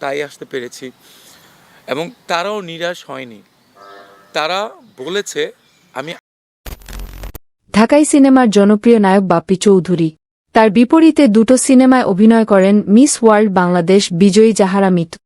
তাই আসতে পেরেছি। এবং তারাও নিরাশ হয়নি। তারা বলেছে, আমি ঢাকাই সিনেমার জনপ্রিয় নায়ক বাপ্পি চৌধুরী। তার বিপরীতে দুটো সিনেমায় অভিনয় করেন মিস ওয়ার্ল্ড বাংলাদেশ বিজয়ী জাহারা মিতু।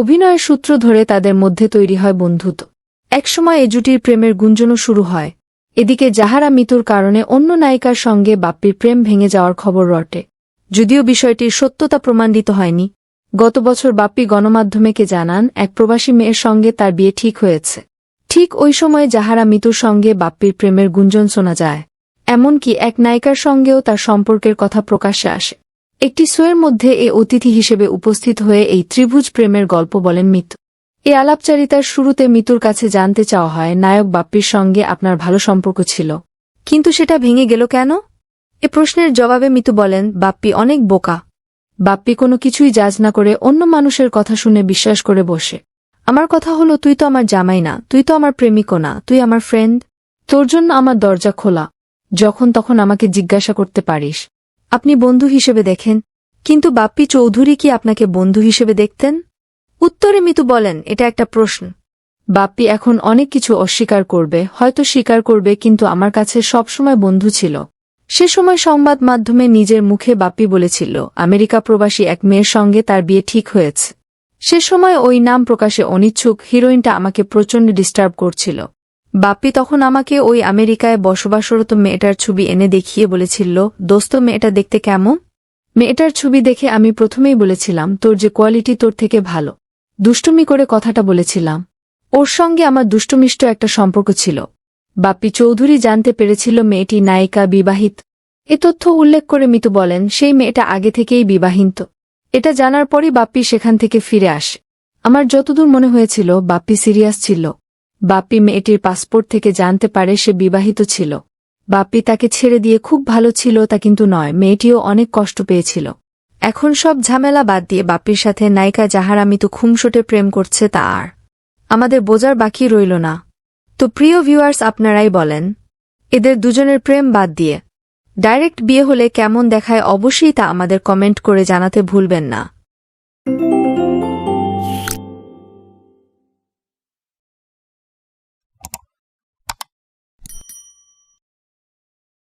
অভিনয়ের সূত্র ধরে তাদের মধ্যে তৈরি হয় বন্ধুত্ব। একসময় এ জুটির প্রেমের গুঞ্জনও শুরু হয়। এদিকে জাহারা মিতুর কারণে অন্য নায়িকার সঙ্গে বাপ্পির প্রেম ভেঙে যাওয়ার খবর রটে। যদিও বিষয়টির সত্যতা প্রমাণিত হয়নি গত বছর বাপ্পি গণমাধ্যমেকে জানান, এক প্রবাসী মেয়ের সঙ্গে তার বিয়ে ঠিক হয়েছে। ঠিক ওই সময়ে যাহারা মিতুর সঙ্গে বাপ্পির প্রেমের গুঞ্জন শোনা যায়। এমনকি এক নায়িকার সঙ্গেও তার সম্পর্কের কথা প্রকাশ্যে আসে। একটি শোয়ের মধ্যে এ অতিথি হিসেবে উপস্থিত হয়ে এই ত্রিভুজ প্রেমের গল্প বলেন মিতু। এ আলাপচারিতার শুরুতে মিতুর কাছে জানতে চাওয়া হয়, নায়ক বাপ্পির সঙ্গে আপনার ভালো সম্পর্ক ছিল। কিন্তু সেটা ভেঙে গেল কেন? এ প্রশ্নের জবাবে মিতু বলেন, বাপ্পি অনেক বোকা। বাপ্পি কোনো কিছুই জাজ না করে অন্য মানুষের কথা শুনে বিশ্বাস করে বসে। আমার কথা হলো, তুই তো আমার জামাই না, তুই তো আমার প্রেমিকও না, তুই আমার ফ্রেন্ড তোর জন্য আমার দরজা খোলা। যখন তখন আমাকে জিজ্ঞাসা করতে পারিস। আপনি বন্ধু হিসেবে দেখেন। কিন্তু বাপ্পি চৌধুরী কি আপনাকে বন্ধু হিসেবে দেখতেন? উত্তরে মিতু বলেন, এটা একটা প্রশ্ন। বাপ্পি এখন অনেক কিছু অস্বীকার করবে, হয়তো স্বীকার করবে, কিন্তু আমার কাছে সবসময় বন্ধু ছিল। সে সময় সংবাদ মাধ্যমে নিজের মুখে বাপ্পি বলেছিল, আমেরিকা প্রবাসী এক মেয়ের সঙ্গে তার বিয়ে ঠিক হয়েছে। সে সময় ওই নাম প্রকাশে অনিচ্ছুক হিরোইনটা আমাকে প্রচণ্ড ডিস্টার্ব করছিল। বাপ্পি তখন আমাকে ওই আমেরিকায় বসবাসরত মেয়েটার ছবি এনে দেখিয়ে বলেছিল, দোস্ত, মেয়েটা দেখতে কেমন? মেয়েটার ছবি দেখে আমি প্রথমেই বলেছিলাম, তোর যে কোয়ালিটি তোর থেকে ভালো। দুষ্টুমি করে কথাটা বলেছিলাম। ওর সঙ্গে আমার দুষ্টুমিষ্ট একটা সম্পর্ক ছিল। বাপ্পি চৌধুরী জানতে পেরেছিল মেয়েটি নায়িকা বিবাহিত। এ তথ্য উল্লেখ করে মিতু বলেন, সেই মেয়েটা আগে থেকেই বিবাহিত। এটা জানার পরই বাপ্পি সেখান থেকে ফিরে আসে। আমার যতদূর মনে হয়েছিল, বাপ্পি সিরিয়াস ছিল। বাপ্পি মেয়েটির পাসপোর্ট থেকে জানতে পারে সে বিবাহিত ছিল। বাপ্পি তাকে ছেড়ে দিয়ে খুব ভালো ছিল তা কিন্তু নয়, মেয়েটিও অনেক কষ্ট পেয়েছিল। এখন সব ঝামেলা বাদ দিয়ে বাপ্পির সাথে নায়িকা যাহারা মিতু খুমসোটে প্রেম করছে তা আর। আমাদের বোঝার বাকি রইল না। তো প্রিয় ভিউয়ার্স আপনারাই বলেন। এদের দুজনের প্রেম বাদ দিয়ে। ডাইরেক্ট বিয়ে হলে কেমন দেখায় অবশ্যই তা আমাদের কমেন্ট করে জানাতে ভুলবেন না।